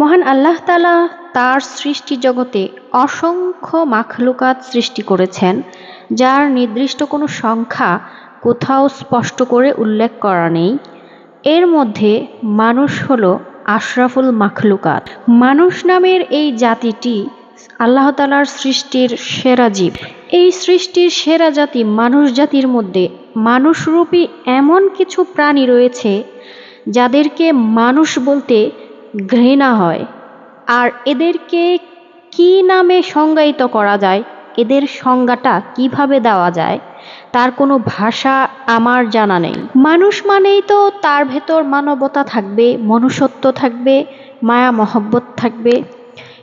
মহান আল্লাহ তালা তার সৃষ্টি জগতে অসংখ্য মাখলুকাত সৃষ্টি করেছেন, যার নির্দিষ্ট কোনো সংখ্যা কোথাও স্পষ্ট করে উল্লেখ করা নেই। এর মধ্যে মানুষ হলো আশরাফুল মাখলুকাত। মানুষ নামের এই জাতিটি আল্লাহ তালার সৃষ্টির সেরা জীব। এই সৃষ্টির সেরা জাতি মানুষ জাতির মধ্যে মানুষরূপী এমন কিছু প্রাণী রয়েছে, যাদেরকে মানুষ বলতে ঘৃণা হয়। আর এদেরকে কি নামে সংজ্ঞায়িত করা যায়? এদের সংজ্ঞাটা কীভাবে দেওয়া যায়? তার কোনো ভাষা আমার জানা নেই। মানুষ মানেই তো তার ভেতর মানবতা থাকবে, মনুষ্যত্ব থাকবে, মায়া, মহব্বত থাকবে।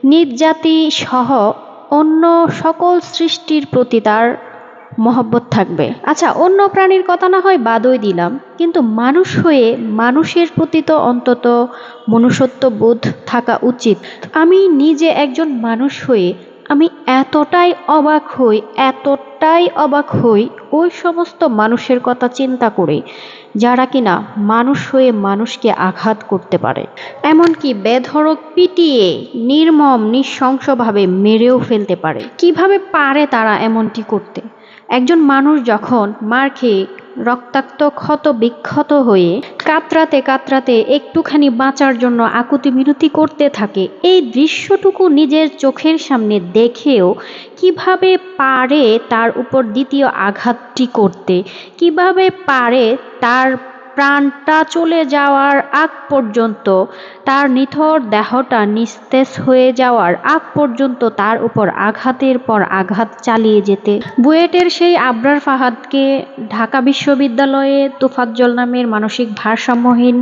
নিজ জাতি সহ অন্য সকল সৃষ্টির প্রতি তার মহব্বত থাকবে। আচ্ছা অন্য প্রাণীর কথা না হয় বাদই দিলাম। কিন্তু মানুষ হয়ে মানুষের প্রতি তো অন্তত মনুষ্যত্ব বোধ থাকা উচিত। আমি নিজে একজন মানুষ হয়ে আমি এতটাই অবাক হই, এতটাই অবাক হই ওই সমস্ত মানুষের কথা চিন্তা করে, যারা কিনা মানুষ হয়ে মানুষকে আঘাত করতে পারে। এমনকি বেধড়ক পিটিয়ে নির্মম, নৃশংসভাবে মেরেও ফেলতে পারে। কীভাবে পারে তারা এমনটি করতে? একজন মানুষ যখন মার খেয়ে রক্তাক্ত ক্ষত বিক্ষত হয়ে কাতরাতে কাতরাতে একটুখানি বাঁচার জন্য আকুতি মিনতি করতে থাকে, এই দৃশ্যটুকু নিজের চোখের সামনে দেখেও কীভাবে পারে তার উপর দ্বিতীয় আঘাতটি করতে, কীভাবে পারে তার প্রাণটা চলে যাওয়ার আগ পর্যন্ত তার নিথর দেহটা নিস্তেজ হয়ে যাওয়ার আগ পর্যন্ত তার উপর আঘাতের পর আঘাত চালিয়ে যেতে। বুয়েটের সেই আবরার ফাহাদকে ঢাকা বিশ্ববিদ্যালয়ে তোফাজ্জল নামের মানসিক ভারসাম্যহীন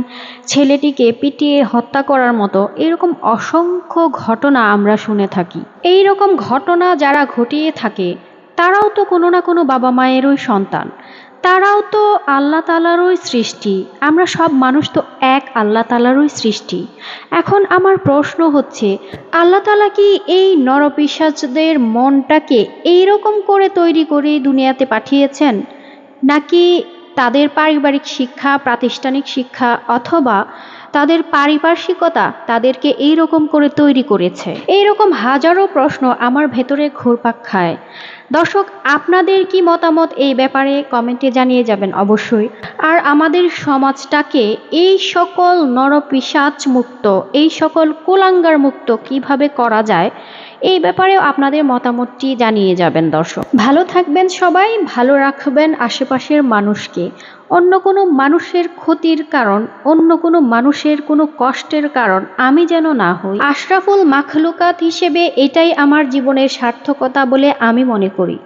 ছেলেটিকে পিটিয়ে হত্যা করার মতো এরকম অসংখ্য ঘটনা আমরা শুনে থাকি। এই রকম ঘটনা যারা ঘটিয়ে থাকে, তারাও তো কোনো না কোনো বাবা মায়েরই সন্তান। তারাও তো আল্লাহ তালারই সৃষ্টি। আমরা সব মানুষ তো এক আল্লাহ তালারই সৃষ্টি। এখন আমার প্রশ্ন হচ্ছে, আল্লাহ তালা কি এই নরপিসাচদের মনটাকে এইরকম করে তৈরি করে দুনিয়াতে পাঠিয়েছেন? নাকি তাদের পারিবারিক শিক্ষা, প্রাতিষ্ঠানিক শিক্ষা অথবা তাদের পারিপার্শ্বিকতা তাদেরকে এই রকম করে তৈরি করেছে। এই রকম হাজারো প্রশ্ন আমার ভেতরে ঘুরপাক খায়। দর্শক, আপনাদের কি মতামত এই ব্যাপারে কমেন্টে জানিয়ে যাবেন অবশ্যই। আর আমাদের সমাজটাকে এই সকল নরপিসাচ মুক্ত এই সকল কোলাঙ্গার মুক্ত কীভাবে করা যায়, এই ব্যাপারেও আপনাদের মতামতটি জানিয়ে যাবেন দর্শক। ভালো থাকবেন সবাই, ভালো রাখবেন আশেপাশের মানুষকে। অন্য কোনো মানুষের ক্ষতির কারণ, অন্য কোনো মানুষের কোনো কষ্টের কারণ আমি যেন না হই। আশরাফুল মাখলুকাত হিসেবে এটাই আমার জীবনের সার্থকতা বলে আমি মনে করি।